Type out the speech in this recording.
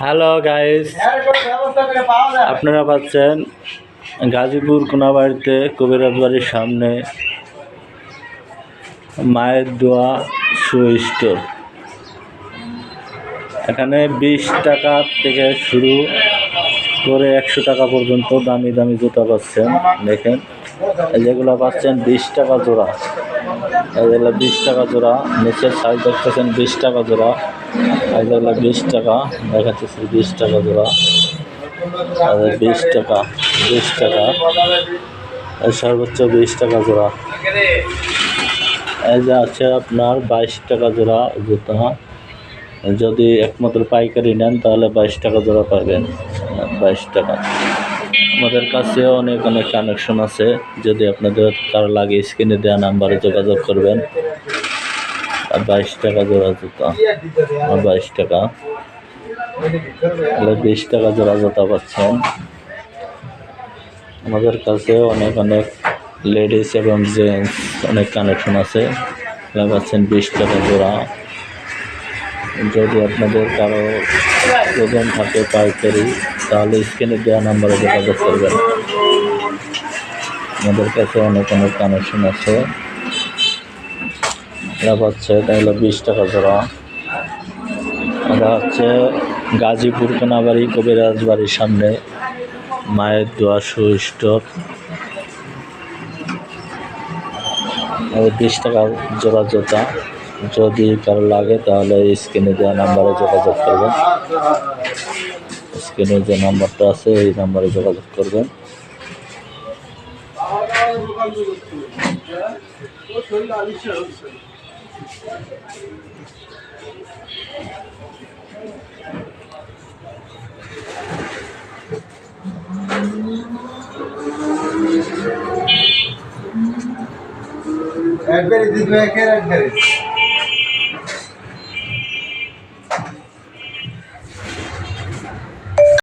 Hello guys আপনারা পাচ্ছেন গাজীপুর কোনাবাড়িতে কবিরাজ বাড়ির সামনে মায়ের দোয়া শু স্টোর এখানে বিশ টাকা থেকে শুরু করে একশো টাকা পর্যন্ত দামি দামি জুতা পাচ্ছেন, দেখেন। যেগুলো পাচ্ছেন বিশ টাকা জোড়া। এগুলো বিশ টাকা জোড়া, নিচের সাইজ দেখতেছেন বিশ টাকা জোড়া। আর যেগুলো বিশ টাকা, দেখাচ্ছি বিশ টাকা জোড়া। আর বিশ টাকা বিশ টাকা। সর্বোচ্চ বিশ টাকা জোড়া। এই যে আছে আপনার বাইশ টাকা জোড়া জুতা। যদি একমাত্র পাইকারি নেন, তাহলে বাইশ টাকা জোড়া পাবেন। বাইশ টাকা। আমাদের কাছে অনেক অনেক কানেকশন আছে। যদি আপনাদের কারও লাগে, স্ক্রিনে দেওয়া নাম্বারে যোগাযোগ করবেন। আর বাইশ টাকা জোড়া জুতা। আর বাইশ টাকা। তাহলে বিশ টাকা জোড়া জুতা পাচ্ছেন। আমাদের কাছে অনেক অনেক লেডিস এবং জেন্টস অনেক কানেকশন আছে। এগুলো পাচ্ছেন বিশ টাকা জোড়া। যদি আপনাদের কারও ওজন থাকে পাইকারি, তাহলে স্ক্রিনে দেওয়া নাম্বারে যোগাযোগ করবেন। আমাদের কাছে অনেক অনেক কানেকশন আছে। এটা পাচ্ছে এটা তাহলে বিশ টাকা জোড়া। এটা হচ্ছে গাজীপুর কোনাবাড়ি, কবিরাজ বাড়ির সামনে। মায়ের দোয়া শু স্টোর বিশ টাকা জোড়া জুতা। যদি কারও লাগে, তাহলে স্ক্রিনে দেওয়া নাম্বারে যোগাযোগ করবেন। স্ক্রিনে যে নাম্বারটা আছে, এই নাম্বারে যোগাযোগ করবেন। একবারে দিদি একের একবারে